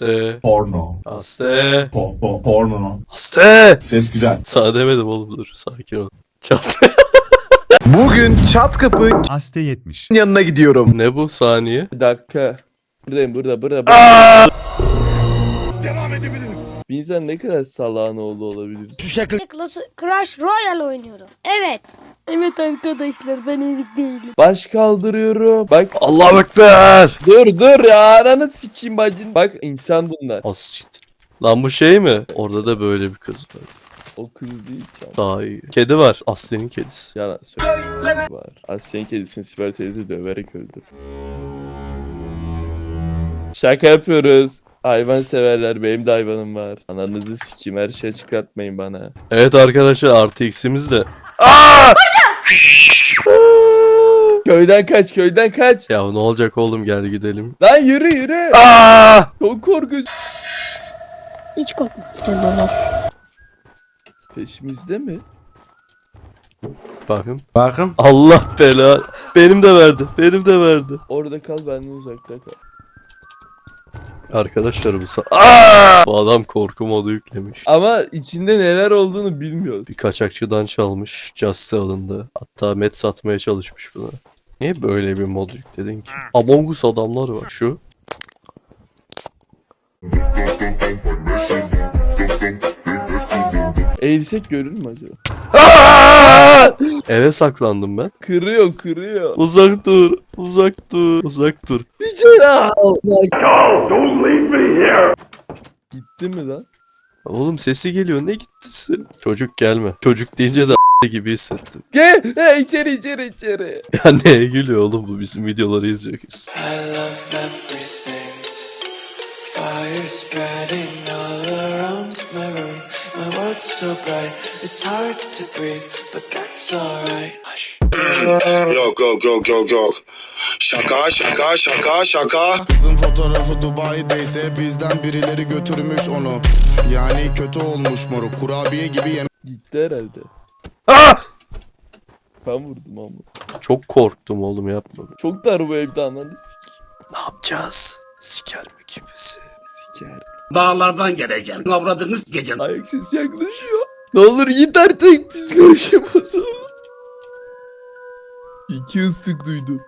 Aste. Porno. Aste. Po, po, porno. Aste. Ses güzel. Sana demedim oğlum dur. Sakin ol. Çat. Bugün çat kapı Aste 70. yanına gidiyorum. ne bu saniye? Bir dakika. Buradayım burada burada. burada. Bir insan ne kadar salağın oğlu olabilir? Clash Crash Royale oynuyorum. Evet. Evet arkadaşlar ben ezik değilim. Baş kaldırıyorum. Bak Allahu Ekber. dur dur ya ananı sikeyim bacın. Bak insan bunlar. As siktir. Lan bu şey mi? Orada da böyle bir kız var. O kız değil ki ama. Daha iyi. Kedi var. Aslı'nın kedisi. Yalan söyle. Var. Aslen kedisini Sibel teyze döverek öldür. Şaka yapıyoruz. Hayvan severler benim de hayvanım var. Ananızı sikeyim her şey çıkartmayın bana. Evet arkadaşlar artı x'imiz de. Köyden kaç köyden kaç. Ya ne olacak oğlum gel gidelim. Lan yürü yürü. Aa! Çok korkunç. Hiç korkma. Dolap. Peşimizde mi? Bakın. Bakın. Allah bela. Benim de verdi. Benim de verdi. Orada kal benden uzakta kal. Arkadaşlar bu sa- Aa! Bu adam korku modu yüklemiş. Ama içinde neler olduğunu bilmiyoruz. Bir kaçakçıdan çalmış. Just alındı. Hatta met satmaya çalışmış buna. Niye böyle bir mod yükledin ki? Among Us adamlar var. Şu. Eğilsek görür mü acaba? Eve saklandım ben. Kırıyor kırıyor. Uzak dur. Uzak dur. Uzak dur. İçeri al. Gitti mi lan? Oğlum sesi geliyor. Ne gittisi? Çocuk gelme. Çocuk deyince de gibi hissettim. Gel he, içeri içeri içeri. Ya neye gülüyor oğlum bu bizim videoları izliyor kız. I love everything. Fire spreading all around my room. My world's so bright, it's hard to breathe, but that's alright. Hush. Yok yok yok yok yok. Şaka şaka şaka şaka. Kızın fotoğrafı Dubai'deyse bizden birileri götürmüş onu. Yani kötü olmuş moruk. Kurabiye gibi yemek. Gitti herhalde. Ah! Ben vurdum ama. Çok korktum oğlum yapma. Çok dar bu evde ananı sik. Ne yapacağız? Siker mi kimisi? Siker. Dağlardan geleceğim. Avradınız gece. Ayak sesi yaklaşıyor. Ne olur git artık psikolojim bozuldu. İki ıslık duydum.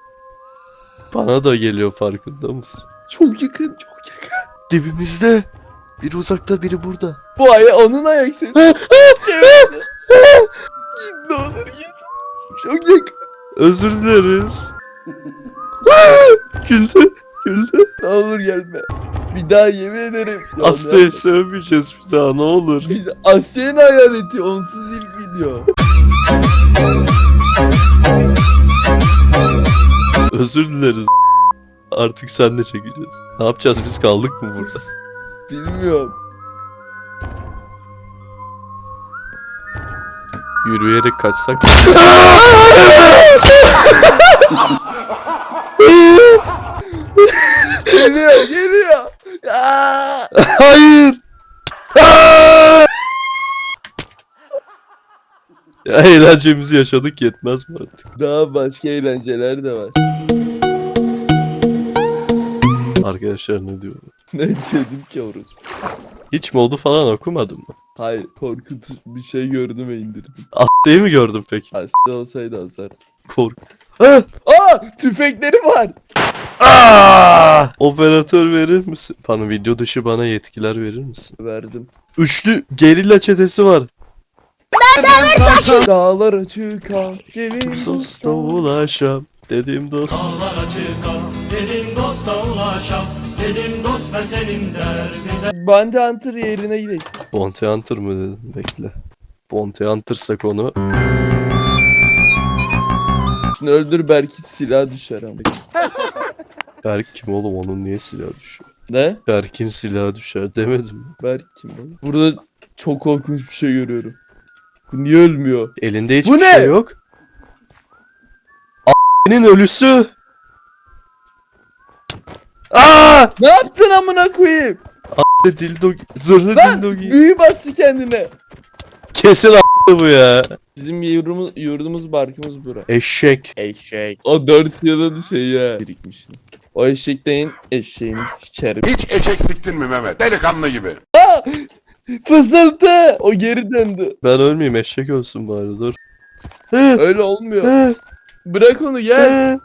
Bana da geliyor farkında mısın? Çok yakın çok yakın. Dibimizde. Biri uzakta biri burada. Bu ay onun ayak sesi. Çevirdi. git ne olur git. Çok yakın. Özür dileriz. güldü. Güldü. Ne olur gelme. Bir daha yemin ederim. Ne- sövmeyeceğiz bir daha ne olur. Biz Asya'nın hayaleti onsuz ilk video. Özür dileriz. Artık sen de çekeceğiz. Ne yapacağız biz kaldık mı burada? Bilmiyorum. Yürüyerek kaçsak. Geliyor geliyor. Aa! Hayır. Aa! ya eğlencemizi yaşadık yetmez mi artık? Daha başka eğlenceler de var. Arkadaşlar ne diyor? ne dedim ki orası? Hiç modu falan okumadın mı? Hayır korkut bir şey gördüm ve indirdim. Atlayı mı gördün peki? Hasta olsaydı azar. Kork. Ah! Aa tüfekleri var. Aa! Operatör verir misin? Bana video dışı bana yetkiler verir misin? Verdim. Üçlü gerilla çetesi var. Dağlara çıkan gelin Dosta ulaşam. Dedim dost. Bounty Hunter yerine gidelim. Bounty Hunter mı dedim? Bekle. Bounty Hunter'sak onu. Şimdi öldür belki silah düşer ama. Berk kim oğlum onun niye silah düşüyor? Ne? Berk'in silahı düşer demedim mi? Berk kim oğlum? Burada çok korkunç bir şey görüyorum. Bu niye ölmüyor? Elinde hiçbir Bu ne? şey yok. A**'nin ölüsü. Aa! Ne yaptın amına koyayım? Dildo, zırhlı Lan dildo giy. büyü bastı kendine. Kesin a**ı bu ya. Bizim yurdumuz, yurdumuz barkımız bura. Eşek. Eşek. O dört yılın şeyi ya. Birikmiş. O eşekten eşeğini sikerim. Hiç eşek siktin mi Mehmet? Delikanlı gibi. Fısıltı! O geri döndü. Ben ölmeyeyim eşek ölsün bari dur. Öyle olmuyor. Bırak onu gel.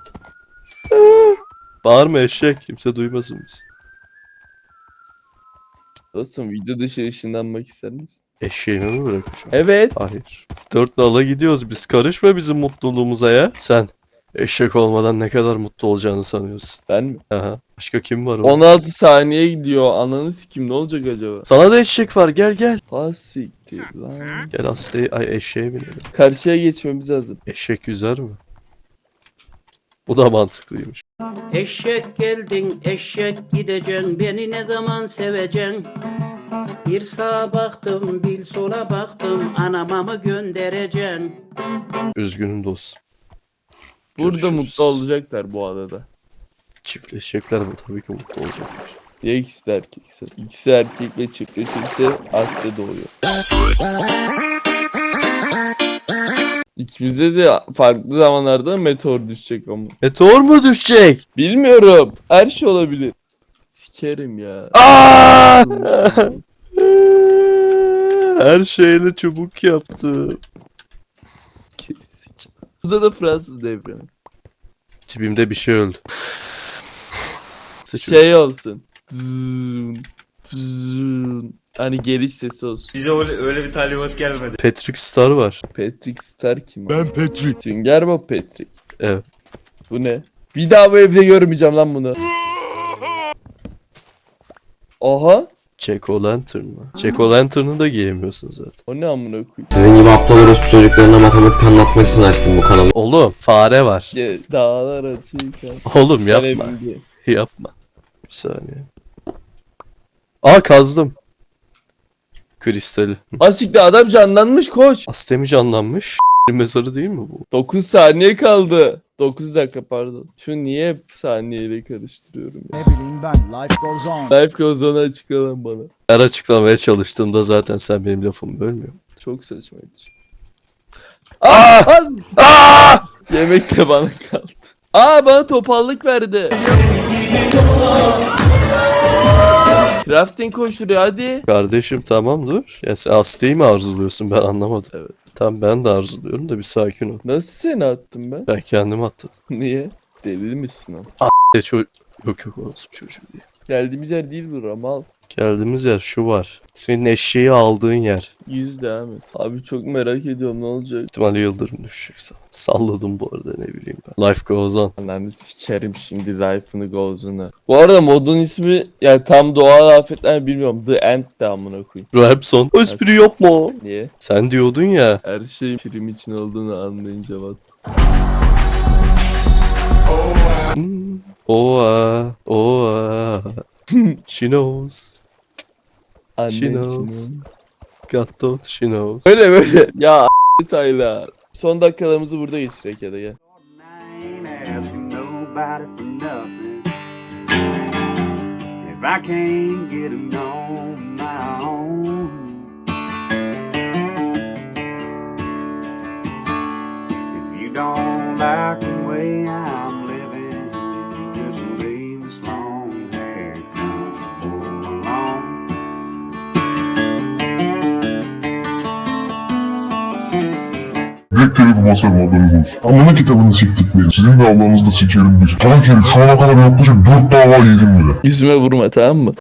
Bağırma eşek kimse duymasın biz. Dostum video dışı ışınlanmak ister misin? Eşeğimi mi bırakacağım? Evet. Hayır. Dört nala gidiyoruz biz karışma bizim mutluluğumuza ya. Sen eşek olmadan ne kadar mutlu olacağını sanıyorsun. Ben mi? Aha. Başka kim var oğlum? 16 saniye gidiyor. Ananı sikim ne olacak acaba? Sana da eşek var gel gel. Ha siktir lan. Gel hastayı ay eşeğe binelim. Karşıya geçmemiz lazım. Eşek yüzer mi? Bu da mantıklıymış. Eşek geldin, eşek gideceksin, beni ne zaman seveceksin? Bir sağa baktım, bir sola baktım, anama mı göndereceksin? Üzgünüm dostum. Burada Görüşürüz. mutlu olacaklar bu adada. Çiftleşecekler mi? Tabii ki mutlu olacaklar. Ya ikisi de erkekse. İkisi erkek ve çiftleşirse Asya doğuyor. İkimize de farklı zamanlarda meteor düşecek ama. Meteor mu düşecek? Bilmiyorum. Her şey olabilir. Sikerim ya. Aa! Her şeyle çubuk yaptım. Buza da Fransız devrimi. Tipimde bir şey öldü. Şey olsun. Zzz, zzz. Hani geliş sesi olsun. Bize öyle, öyle bir talimat gelmedi. Patrick Star var. Patrick Star kim? Ben Patrick. Sünger Bob Patrick. Evet. Bu ne? Bir daha bu evde görmeyeceğim lan bunu. Oha. Jack O'Lantern mı? Jack O'Lantern'ı da giyemiyorsun zaten. O ne amına koyayım? Sizin gibi aptal orospu çocuklarına matematik anlatmak için açtım bu kanalı. Oğlum fare var. Ge- Dağlar açıyken. Oğlum yapma. Yapma. Bir saniye. Aa kazdım. Kristali. Asikte adam canlanmış koş. Astemi canlanmış. Mezarı değil mi bu? 9 saniye kaldı. 9 dakika pardon. Şu niye hep saniyeyle karıştırıyorum ya. Ne bileyim ben life goes on. Life goes on'u açıklan bana. Her açıklamaya çalıştığımda zaten sen benim lafımı bölmüyorsun. Çok saçmaydı. Aa! Az... Aa! Yemek de bana kaldı. Aa bana topallık verdi. Crafting koşturuyor hadi. Kardeşim tamam dur. Ya sen Aste'yi mi arzuluyorsun ben anlamadım. Evet. Tamam ben de arzuluyorum da bir sakin ol. Nasıl seni attım ben? Ben kendim attım. Niye? Deli misin lan? Ço- yok yok orası çocuğu değil. Geldiğimiz yer değil bu Ramal. Geldiğimiz yer şu var. Senin eşeği aldığın yer. Yüz devam et. Abi çok merak ediyorum ne olacak. İhtimalle yıldırım düşecek sana. Salladım bu arada ne bileyim ben. Life goes on. Ananı sikerim şimdi zayıfını gozunu. Bu arada modun ismi yani tam doğal afetler bilmiyorum. The End de amına koyayım. Rapson. Espri yapma. Niye? Sen diyordun ya. Her şeyin prim için olduğunu anlayınca bak. Hmm. Oha. Oha. She knows. Annen She knows. thought she knows. Böyle böyle. Ya Taylar. Son dakikalarımızı burada geçirek ya da gel. I ain't asking nobody for nothing. If I can't get it on my own. If you don't like the way I'm Direkt telefon basarım haberiniz olsun. Amına kitabını siktikleri. Sizin de Allah'ınızı da sikerim bir. Herif şu ana kadar yaklaşık 4 dava yedim bile. Yüzüme vurma tamam mı?